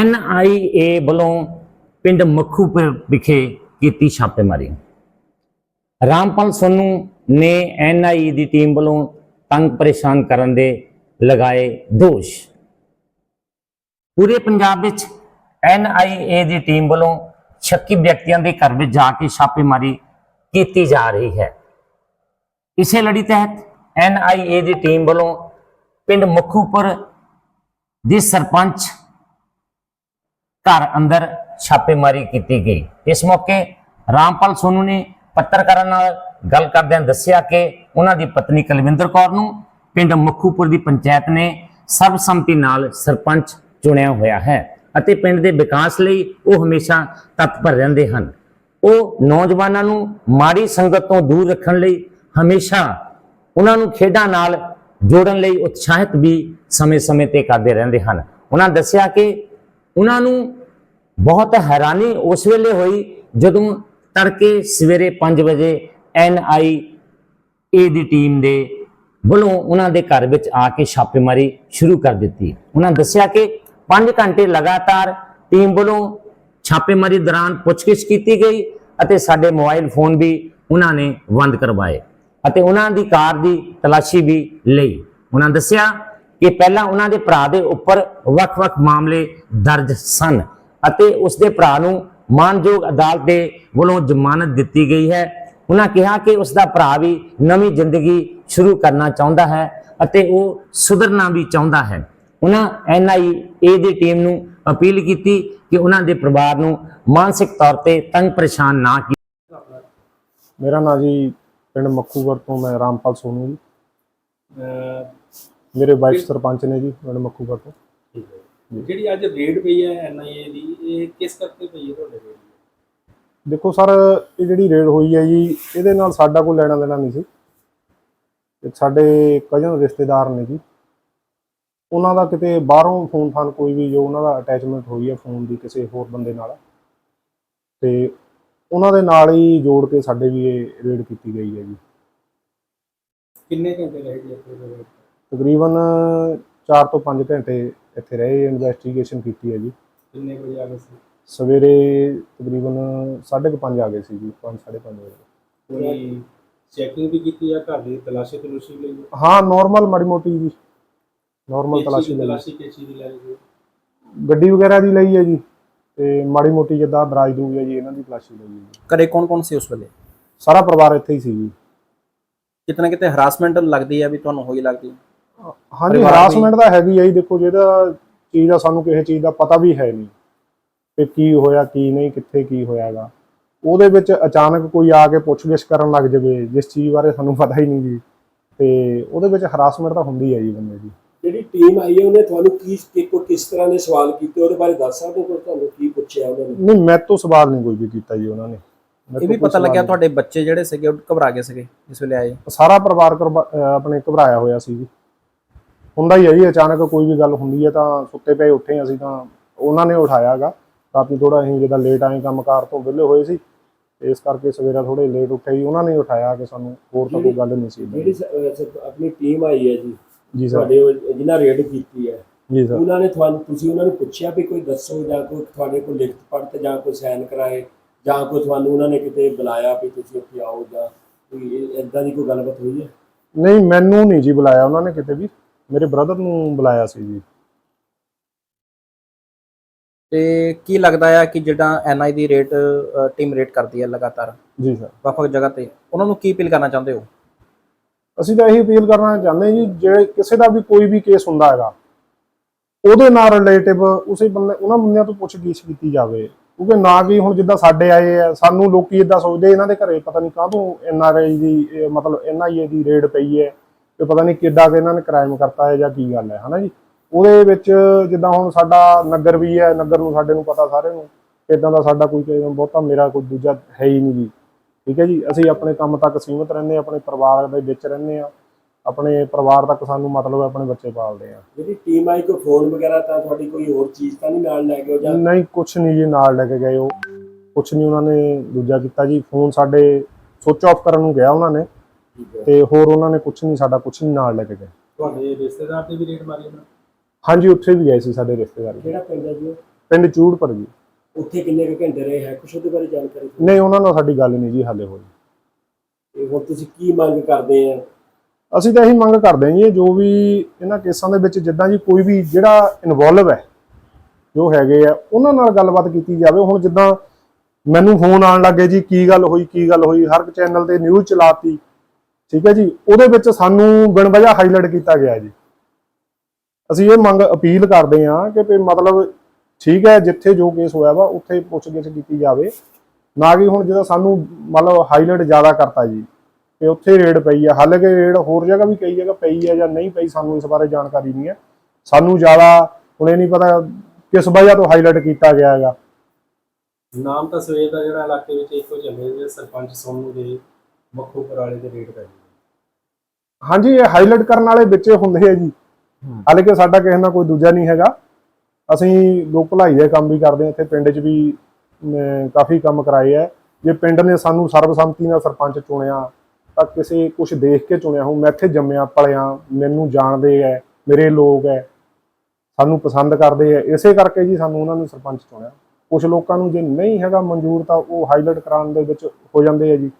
NIA ਵੱਲੋਂ ਪਿੰਡ ਮੱਖੂਪੁਰ ਵਿਖੇ ਕੀਤੀ ਛਾਪੇਮਾਰੀ। ਰਾਮਪਾਲ ਸੋਨੂ ਨੇ ਐਨਆਈਏ ਦੀ ਟੀਮ ਵੱਲੋਂ ਤੰਗ ਪਰੇਸ਼ਾਨ ਕਰਨ ਦੇ ਲਗਾਏ ਦੋਸ਼। ਪੂਰੇ ਪੰਜਾਬ ਵਿੱਚ ਐਨਆਈਏ ਦੀ ਟੀਮ ਵੱਲੋਂ ਸ਼ੱਕੀ ਵਿਅਕਤੀਆਂ ਦੇ ਘਰ ਵਿੱਚ ਜਾ ਕੇ ਛਾਪੇਮਾਰੀ ਕੀਤੀ ਜਾ ਰਹੀ ਹੈ। ਇਸੇ ਲੜੀ ਤਹਿਤ ਐਨਆਈਏ ਦੀ ਟੀਮ ਵੱਲੋਂ ਪਿੰਡ ਮੱਖੂਪੁਰ ਦੇ ਸਰਪੰਚ ਘਰ ਅੰਦਰ ਛਾਪੇਮਾਰੀ ਕੀਤੀ ਗਈ। ਇਸ ਮੌਕੇ ਰਾਮਪਾਲ ਸੋਨੂ ਨੇ ਪੱਤਰਕਾਰਾਂ ਨਾਲ ਗੱਲ ਕਰਦਿਆਂ ਦੱਸਿਆ ਕਿ ਉਹਨਾਂ ਦੀ ਪਤਨੀ ਕੁਲਵਿੰਦਰ ਕੌਰ ਨੂੰ ਪਿੰਡ ਮੱਖੂਪੁਰ ਦੀ ਪੰਚਾਇਤ ਨੇ ਸਰਬਸੰਮਤੀ ਨਾਲ ਸਰਪੰਚ ਚੁਣਿਆ ਹੋਇਆ ਹੈ ਅਤੇ ਪਿੰਡ ਦੇ ਵਿਕਾਸ ਲਈ ਉਹ ਹਮੇਸ਼ਾ ਤਤਪਰ ਰਹਿੰਦੇ ਹਨ। ਉਹ ਨੌਜਵਾਨਾਂ ਨੂੰ ਮਾੜੀ ਸੰਗਤ ਤੋਂ ਦੂਰ ਰੱਖਣ ਲਈ ਹਮੇਸ਼ਾ ਉਹਨਾਂ ਨੂੰ ਖੇਡਾਂ ਨਾਲ ਜੋੜਨ ਲਈ ਉਤਸ਼ਾਹਿਤ ਵੀ ਸਮੇਂ-ਸਮੇਂ ਤੇ ਕਰਦੇ ਰਹਿੰਦੇ ਹਨ। ਉਹਨਾਂ ਦੱਸਿਆ ਕਿ ਉਹਨਾਂ ਨੂੰ ਬਹੁਤ ਹੈਰਾਨੀ ਉਸ ਵੇਲੇ ਹੋਈ ਜਦੋਂ ਤੜਕੇ ਸਵੇਰੇ 5 ਵਜੇ N I A the team ਦੇ ਵੱਲੋਂ ਉਹਨਾਂ ਦੇ ਘਰ ਵਿੱਚ ਆ ਕੇ ਛਾਪੇਮਾਰੀ ਸ਼ੁਰੂ ਕਰ ਦਿੱਤੀ। ਉਹਨਾਂ ਦੱਸਿਆ ਕਿ 5 ਘੰਟੇ ਲਗਾਤਾਰ ਟੀਮ ਵੱਲੋਂ ਛਾਪੇਮਾਰੀ ਦੌਰਾਨ ਪੁੱਛਗਿੱਛ ਕੀਤੀ ਗਈ ਅਤੇ ਸਾਡੇ ਮੋਬਾਈਲ ਫੋਨ ਵੀ ਉਹਨਾਂ ਨੇ ਬੰਦ ਕਰਵਾਏ ਅਤੇ ਉਹਨਾਂ ਦੀ ਕਾਰ ਦੀ ਤਲਾਸ਼ੀ ਵੀ ਲਈ। ਉਹਨਾਂ ਦੱਸਿਆ ਕਿ ਪਹਿਲਾਂ ਉਹਨਾਂ ਦੇ ਭਰਾ ਦੇ ਉੱਪਰ ਵੱਖ-ਵੱਖ ਮਾਮਲੇ ਦਰਜ ਸਨ ਅਤੇ ਉਸ ਦੇ ਭਰਾ ਨੂੰ ਮਾਨਯੋਗ ਅਦਾਲਤ ਦੇ ਵੱਲੋਂ ਜ਼ਮਾਨਤ ਦਿੱਤੀ ਗਈ ਹੈ। ਉਹਨਾਂ ਕਿਹਾ ਕਿ ਉਸ ਦਾ ਭਰਾ ਵੀ ਨਵੀਂ ਜ਼ਿੰਦਗੀ ਸ਼ੁਰੂ ਕਰਨਾ ਚਾਹੁੰਦਾ ਹੈ ਅਤੇ ਉਹ ਸੁਧਰਨਾ ਵੀ ਚਾਹੁੰਦਾ ਹੈ। ਉਹਨਾਂ ਐਨਆਈਏ ਦੀ ਟੀਮ ਨੂੰ ਅਪੀਲ ਕੀਤੀ ਕਿ ਉਹਨਾਂ ਦੇ ਪਰਿਵਾਰ ਨੂੰ ਮਾਨਸਿਕ ਤੌਰ ਤੇ ਤੰਗ ਪਰੇਸ਼ਾਨ ਨਾ ਕੀਤਾ ਮੇਰਾ ਨਾਂ ਜੀ ਪਿੰਡ ਮੱਖੂਗੜ ਤੋਂ ਮੈਂ ਰਾਮਪਾਲ ਸੋਨੂ ਜੀ। ਮੇਰੇ ਵਾਈਫ ਸਰਪੰਚ ਨੇ ਜੀ ਪਿੰਡ ਮੱਖੂਗੜ ਤੋਂ ਠੀਕ ਹੈ ਜਿਹੜੀ ਅੱਜ ਰੇਡ ਪਈ ਹੈ ਐਨਆਈਏ ਦੀ ਇਹ ਕਿਸ ਕਰਕੇ ਪਈ ਹੈ ਤੁਹਾਡੇ ਰੇਡ ਦੇਖੋ ਸਰ ਇਹ ਜਿਹੜੀ ਰੇਡ ਹੋਈ ਹੈ ਜੀ ਇਹਦੇ ਨਾਲ ਸਾਡਾ ਕੋਈ ਲੈਣਾ ਦੇਣਾ ਨਹੀਂ ਸੀ। ਇਹ ਸਾਡੇ ਕਜ਼ਨ ਰਿਸ਼ਤੇਦਾਰ ਨੇ ਜੀ ਉਹਨਾਂ ਦਾ ਕਿਤੇ ਬਾਹਰੋਂ ਫੋਨ ਫਾਨ ਕੋਈ ਵੀ ਜੋ ਉਹਨਾਂ ਦਾ ਅਟੈਚਮੈਂਟ ਹੋਈ ਹੈ ਫੋਨ ਦੀ ਕਿਸੇ ਹੋਰ ਬੰਦੇ ਨਾਲ। ਤੇ ਉਹਨਾਂ ਦੇ ਨਾਲ ਹੀ ਜੋੜ ਕੇ ਸਾਡੇ ਵੀ ਇਹ ਰੇਡ ਕੀਤੀ ਗਈ ਹੈ ਜੀ। ਕਿੰਨੇ ਘੰਟੇ ਰਹੇ ਜੀ ਦੇ ਤਕਰੀਬਨ 4 ਤੋਂ 5 ਘੰਟੇ ਇੱਥੇ ਰਹੇ ਇਨਵੈਸਟੀਗੇਸ਼ਨ ਕੀਤੀ ਹੈ ਜੀ। ਕਿੰਨੇ ਵਜੇ ਆ ਗਏ ਸੀ? ਸਵੇਰੇ ਤਕਰੀਬਨ 5:30 ਆ ਗਏ ਸੀ ਜੀ 5:30 ਵਜੇ। ਕੋਈ ਚੈਕਿੰਗ ਵੀ ਕੀਤੀ ਆ ਘਰ ਦੀ ਤਲਾਸ਼ੀ ਤਲੂਸ਼ੀ ਲਈ? ਹਾਂ ਨਾਰਮਲ ਮਾੜੀ ਮੋਟੀ ਜੀ। ਨਾਰਮਲ ਤਲਾਸ਼ੀ ਲਈ। ਤਲਾਸ਼ੀ ਕਿਸ ਚੀਜ਼ ਦੀ ਲਈ ਸੀ ਗੱਡੀ ਵਗੈਰਾ ਦੀ ਲਈ ਹੈ ਜੀ ਤੇ ਮਾੜੀ ਮੋਟੀ ਜਿੱਦਾਂ ਦਰਾਜ ਦੂਜ ਹੈ ਜੀ ਇਹਨਾਂ ਦੀ ਤਲਾਸ਼ੀ ਲਈ ਜੀ। ਘਰੇ ਕੌਣ ਕੌਣ ਸੀ ਉਸ ਵੇਲੇ? ਸਾਰਾ ਪਰਿਵਾਰ ਇੱਥੇ ਹੀ ਸੀ ਜੀ। ਕਿਤੇ ਨਾ ਕਿਤੇ ਹਰਾਸਮੈਂਟ ਲੱਗਦੀ ਹੈ ਵੀ ਤੁਹਾਨੂੰ ਹੋਈ ਲੱਗਦੀ ਹੈ? ਹਾਂਜੀ ਪਰਿਵਾਰ ਹਰਾਸਮੈਂਟ ਤਾਂ ਹੈਗੀ ਹੈ ਜੀ ਦੇਖੋ ਜਿਹਦਾ ਚੀਜ਼ ਦਾ ਸਾਨੂੰ ਕਿਸੇ ਚੀਜ਼ ਦਾ ਪਤਾ ਵੀ ਹੈ ਨਹੀਂ ਕਿ ਕੀ ਹੋਇਆ ਕੀ ਨਹੀਂ ਕਿੱਥੇ ਕੀ ਹੋਇਆਗਾ। ਉਹਦੇ ਵਿੱਚ ਅਚਾਨਕ ਕੋਈ ਆ ਕੇ ਪੁੱਛਗਿੱਛ ਕਰਨ ਲੱਗ ਜਾਵੇ ਜਿਸ ਚੀਜ਼ ਬਾਰੇ ਸਾਨੂੰ ਪਤਾ ਹੀ ਨਹੀਂ ਜੀ ਤੇ ਉਹਦੇ ਵਿੱਚ ਹਰਾਸਮੈਂਟ ਤਾਂ ਹੁੰਦੀ ਹੈ ਜੀ ਬੰਦੇ ਦੀ। ਜਿਹੜੀ ਟੀਮ ਆਈ ਹੈ ਉਹਨੇ ਤੁਹਾਨੂੰ ਕੀ ਕਿ- ਕੋਈ ਕਿਸ ਤਰ੍ਹਾਂ ਦੇ ਸਵਾਲ ਕੀਤੇ? ਉਹਦੇ ਬਾਰੇ ਦੱਸ ਸਕਦੇ ਹੋ ਕੋਈ? ਤੁਹਾਨੂੰ ਕੀ ਪੁੱਛਿਆ ਉਹਨਾਂ ਨੇ? ਨਹੀਂ ਮੈਂ ਤੋਂ ਸਵਾਲ ਨਹੀਂ ਕੋਈ ਵੀ ਕੀਤਾ ਜੀ ਉਹਨਾਂ ਨੇ। ਮੇਰੇ ਇਹ ਵੀ ਕੋਈ ਪਤਾ ਸਵਾਲ ਲੱਗਿਆ ਨਹੀਂ। ਤੁਹਾਡੇ ਬੱਚੇ ਜਿਹੜੇ ਸੀਗੇ ਉਹ ਘਬਰਾ ਗਏ ਸੀਗੇ ਇਸ ਵੇਲੇ ਆਏ। ਸਾਰਾ ਪਰਿਵਾਰ ਅਹ ਆਪਣੇ ਘਬਰਾਇਆ ਹੋਇਆ ਸੀ ਜੀ। ਹੁੰਦਾ ਹੀ ਹੈ ਜੀ ਅਚਾਨਕ ਕੋਈ ਵੀ ਗੱਲ ਹੁੰਦੀ ਹੈ ਤਾਂ ਸੁੱਤੇ ਪਏ ਉੱਠੇ ਅਸੀਂ ਤਾਂ ਉਹਨਾਂ ਨੇ ਉਠਾਇਆਗਾ। ਰਾਤੀ ਥੋੜਾ ਅਸੀਂ ਜਦੋਂ ਲੇਟ ਆਏ ਕੰਮਕਾਰ ਤੋਂ ਵਿਹਲੇ ਹੋਏ ਸੀ ਇਸ ਕਰਕੇ ਸਵੇਰਾ ਥੋੜੇ ਲੇਟ ਉੱਠੇ ਜੀ ਉਹਨਾਂ ਨੇ ਉਠਾਇਆ ਕਿ ਸਾਨੂੰ ਹੋਰ ਤਾਂ ਕੋਈ ਗੱਲ ਨਹੀਂ ਸੀ ਜਿਹੜੀ ਆਪਣੀ ਟੀਮ ਆਈ ਹੈ ਜੀ ਜੀ ਸਰ ਤੁਹਾਡੇ ਜਿਨ੍ਹਾਂ ਰੇਡ ਕੀਤੀ ਹੈ ਜੀ ਸਰ ਉਹਨਾਂ ਨੇ ਤੁਹਾਨੂੰ ਤੁਸੀਂ ਉਹਨਾਂ ਨੂੰ ਪੁੱਛਿਆ ਵੀ ਕੋਈ ਦੱਸੋ ਜਾਂ ਕੋਈ ਤੁਹਾਡੇ ਕੋਲ ਲਿਖਤ ਪੜ੍ਹ ਜਾਂ ਕੋਈ ਸਾਈਨ ਕਰਾਏ ਜਾਂ ਕੋਈ ਤੁਹਾਨੂੰ ਉਹਨਾਂ ਨੇ ਕਿਤੇ ਬੁਲਾਇਆ ਵੀ ਤੁਸੀਂ ਇੱਥੇ ਆਓ ਜਾਂ ਕੋਈ ਇਦਾਂ ਦੀ ਕੋਈ ਗੱਲਬਾਤ ਹੋਈ ਹੈ? ਨਹੀਂ ਮੈਨੂੰ ਨਹੀਂ ਜੀ ਬੁਲਾਇਆ ਉਹਨਾਂ ਨੇ ਕਿਤੇ ਵੀ। ਮੇਰੇ ਬ੍ਰਦਰ ਨੂੰ ਬੁਲਾਇਆ ਸੀ ਜੀ। ਤੇ ਕੀ ਲੱਗਦਾ ਹੈ ਕਿ ਜਿਹੜਾ ਐਨਆਈ ਦੀ ਰੇਟ ਟੀਮ ਰੇਟ ਕਰਦੀ ਹੈ ਲਗਾਤਾਰ? ਜੀ ਸਰ ਵੱਖ-ਵੱਖ ਜਗ੍ਹਾ ਤੇ। ਉਹਨਾਂ ਨੂੰ ਕੀ ਅਪੀਲ ਕਰਨਾ ਚਾਹੁੰਦੇ ਹੋ? ਅਸੀਂ ਤਾਂ ਇਹੀ ਅਪੀਲ ਕਰਨਾ ਚਾਹੁੰਦੇ ਹਾਂ ਜੀ ਜੇ ਕਿਸੇ ਦਾ ਵੀ ਕੋਈ ਵੀ ਕੇਸ ਹੁੰਦਾ ਹੈਗਾ ਉਹਦੇ ਨਾਲ ਰਿਲੇਟਿਵ ਉਸੇ ਬੰਦੇ ਉਹਨਾਂ ਬੰਦਿਆਂ ਤੋਂ ਪੁੱਛਗਿੱਛ ਕੀਤੀ ਜਾਵੇ। ਕਿਉਂਕਿ ਨਾ ਕਿ ਹੁਣ ਜਿੱਦਾਂ ਸਾਡੇ ਆਏ ਆ ਸਾਨੂੰ ਲੋਕੀ ਇਦਾਂ ਸੋਚਦੇ ਇਹਨਾਂ ਦੇ ਘਰੇ ਪਤਾ ਨਹੀਂ ਕਾਹਤੋਂ ਐਨ ਆਰ ਆਈ ਦੀ ਮਤਲਬ ਐਨ ਆਈ ਏ ਦੀ ਰੇਡ ਪਈ ਹੈ। ਤੇ ਪਤਾ ਨਹੀਂ ਕਿੱਦਾਂ ਕਿ ਇਹਨਾਂ ਨੇ ਕ੍ਰਾਈਮ ਕਰਤਾ ਹੈ ਜਾਂ ਕੀ ਗੱਲ ਹੈ ਹਨਾ ਜੀ? ਉਹਦੇ ਵਿੱਚ ਜਿੱਦਾਂ ਹੁਣ ਸਾਡਾ ਨਗਰ ਵੀ ਹੈ ਨਗਰ ਨੂੰ ਸਾਡੇ ਨੂੰ ਪਤਾ ਸਾਰੇ ਨੂੰ ਇਦਾਂ ਦਾ ਸਾਡਾ ਕੋਈ ਕੋਈ ਬਹੁਤਾ ਮੇਰਾ ਕੋਈ ਦੂਜਾ ਹੈ ਹੀ ਨਹੀਂ ਜੀ। ਠੀਕ ਹੈ ਜੀ? ਅਸੀਂ ਆਪਣੇ ਕੰਮ ਤੱਕ ਸੀਮਿਤ ਰਹਿੰਦੇ ਆਪਣੇ ਪਰਿਵਾਰ ਦੇ ਵਿੱਚ ਰਹਿੰਦੇ ਆ ਆਪਣੇ ਪਰਿਵਾਰ ਤੱਕ ਸਾਨੂੰ ਮਤਲਬ ਆਪਣੇ ਬੱਚੇ ਪਾਲਦੇ ਆ ਜਿਹੜੀ ਟੀਮ ਆਈ ਕੋਈ ਫੋਨ ਵਗੈਰਾ ਤਾਂ ਤੁਹਾਡੀ ਕੋਈ ਹੋਰ ਚੀਜ਼ ਤਾਂ ਨਹੀਂ ਨਾਲ ਲੈ ਕੇ ਜਾਂ ਨਹੀਂ ਕੁਛ ਨਹੀਂ ਜੀ ਨਾਲ ਲੈ ਕੇ ਗਏ ਉਹ। ਕੁਛ ਨਹੀਂ ਉਹਨਾਂ ਨੇ ਦੂਜਾ ਕੀਤਾ ਜੀ। ਫੋਨ ਸਾਡੇ ਸੁਚ ਆਫ ਕਰਨ ਨੂੰ ਗਿਆ ਉਹਨਾਂ ਨੇ। ਤੇ ਹੋਰ ਉਹਨਾਂ ਨੇ ਕੁਛ ਨਹੀਂ ਸਾਡਾ ਕੁਛ ਨਹੀਂ ਨਾਲ ਲੈ ਕੇ ਗਏ। ਤੁਹਾਡੇ ਰਿਸ਼ਤੇਦਾਰ ਤੇ ਵੀ ਰੇਡ ਮਾਰੀ ਉਹਨਾਂ ਹਾਂਜੀ ਉੱਥੇ ਵੀ ਗਏ ਸੀ ਸਾਡੇ ਰਿਸ਼ਤੇਦਾਰ। ਕਿਹੜਾ ਪਿੰਡ ਹੈ ਜੀ ਉਹ? ਪਿੰਡ ਚੂੜਪੁਰ ਜੀ। ਉੱਥੇ ਕਿੰਨੇ ਕੁ ਘੰਟੇ ਰਹੇ ਹੈ? ਕੁਛ ਉਹਦੇ ਬਾਰੇ ਜਾਣਕਾਰੀ ਦਿਓ। ਨਹੀਂ ਉਹਨਾਂ ਨਾਲ ਸਾਡੀ ਗੱਲ ਨਹੀਂ ਜੀ ਹਾਲੇ ਹੋਈ। ਤੇ ਹੁਣ ਤੁਸੀਂ ਕੀ ਮੰਗ ਕਰਦੇ ਆ? ਅਸੀਂ ਤਾਂ ਇਹੀ ਮੰਗ ਕਰਦੇ ਹਾਂ ਜੀ ਜੋ ਵੀ ਇਹਨਾਂ ਕੇਸਾਂ ਦੇ ਵਿੱਚ ਜਿੱਦਾਂ ਜੀ ਕੋਈ ਵੀ ਜਿਹੜਾ ਇਨਵੋਲਵ ਹੈ ਜੋ ਹੈਗੇ ਆ ਉਹਨਾਂ ਨਾਲ ਗੱਲਬਾਤ ਕੀਤੀ ਜਾਵੇ। ਹੁਣ ਜਿੱਦਾਂ ਮੈਨੂੰ ਫੋਨ ਆਉਣ ਲੱਗੇ ਜੀ ਕੀ ਗੱਲ ਹੋਈ ਕੀ ਗੱਲ ਹੋਈ ਹਰ ਇੱਕ ਚੈਨਲ ਤੇ ਨਿਊਜ਼ ਚਲਾਤੀ ਠੀਕ ਹੈ ਜੀ? ਉਹਦੇ ਵਿੱਚ ਸਾਨੂੰ ਬਿਨ ਹਾਈਲਾਈਟ ਕੀਤਾ ਗਿਆ ਜੀ। ਅਸੀਂ ਇਹ ਮੰਗ ਅਪੀਲ ਕਰਦੇ ਹਾਂ ਕਿ ਮਤਲਬ ਠੀਕ ਹੈ, ਜਿੱਥੇ ਜੋ ਕੇਸ ਹੋਇਆ ਵਾ, ਉੱਥੇ ਪੁੱਛਗਿੱਛ ਕੀਤੀ ਜਾਵੇ। ਨਾ ਕਿ ਹੁਣ ਜਦੋਂ ਸਾਨੂੰ ਮਤਲਬ ਹਾਈਲਾਈਟ ਜ਼ਿਆਦਾ ਕਰਤਾ ਜੀ। ਤੇ ਉੱਥੇ ਰੇਡ ਪਈ ਆ। ਕਿ ਰੇਡ ਹੋਰ ਜਗ੍ਹਾ ਵੀ ਕਈ ਜਗ੍ਹਾ ਪਈ ਹੈ ਜਾਂ ਨਹੀਂ ਪਈ, ਸਾਨੂੰ ਇਸ ਬਾਰੇ ਜਾਣਕਾਰੀ ਨਹੀਂ ਹੈ। ਸਾਨੂੰ ਜ਼ਿਆਦਾ ਹੁਣ ਇਹ ਨਹੀਂ ਪਤਾ ਕਿਸ ਵਜ੍ਹਾ ਤੋਂ ਹਾਈਲਾਈਟ ਕੀਤਾ ਗਿਆ ਹੈਗਾ। ਨਾਮ ਤਾਂ ਸਵੇਰ ਦਾ ਜਿਹੜਾ ਇਲਾਕੇ ਵਿੱਚ ਇੱਕੋ ਚੱਲੇ ਜੇ ਸਰਪੰਚ ਸੋਨੂ ਦੇ ਮੱਖੂ ਪਰਾਲੇ ਦੇ ਰੇਟ ਪੈ ਹਾਂਜੀ ਇਹ ਹਾਈਲਾਈਟ ਕਰਨ ਵਾਲੇ ਵਿੱਚੇ ਹੁੰਦੇ ਆ ਜੀ। ਹਾਲਾਂਕਿ ਸਾਡਾ ਕਿਸੇ ਨਾਲ ਕੋਈ ਦੂਜਾ ਨਹੀਂ ਹੈਗਾ। ਅਸੀਂ ਲੋਕ ਭਲਾਈ ਦੇ ਕੰਮ ਵੀ ਕਰਦੇ ਹਾਂ ਇੱਥੇ ਪਿੰਡ 'ਚ ਵੀ ਕਾਫੀ ਕੰਮ ਕਰਾਏ ਆ। ਜੇ ਪਿੰਡ ਨੇ ਸਾਨੂੰ ਸਰਬਸੰਮਤੀ ਨਾਲ ਸਰਪੰਚ ਚੁਣਿਆ ਤਾਂ ਕਿਸੇ ਕੁਝ ਦੇਖ ਕੇ ਚੁਣਿਆ। ਹੋ ਮੈਂ ਇੱਥੇ ਜੰਮਿਆ ਪਲਿਆ ਮੈਨੂੰ ਜਾਣਦੇ ਐ ਮੇਰੇ ਲੋਕ ਐ ਸਾਨੂੰ ਪਸੰਦ ਕਰਦੇ ਐ ਇਸੇ ਕਰਕੇ ਜੀ ਸਾਨੂੰ ਉਹਨਾਂ ਨੂੰ ਸਰਪੰਚ ਚੁਣਿਆ। ਕੁਝ ਲੋਕਾਂ ਨੂੰ ਜੇ ਨਹੀਂ ਹੈਗਾ ਮਨਜ਼ੂਰ ਤਾਂ ਉਹ ਹਾਈਲਾਈਟ ਕਰਾਉਣ ਦੇ ਵਿੱਚ ਹੋ ਜਾਂਦੇ ਆ ਜੀ।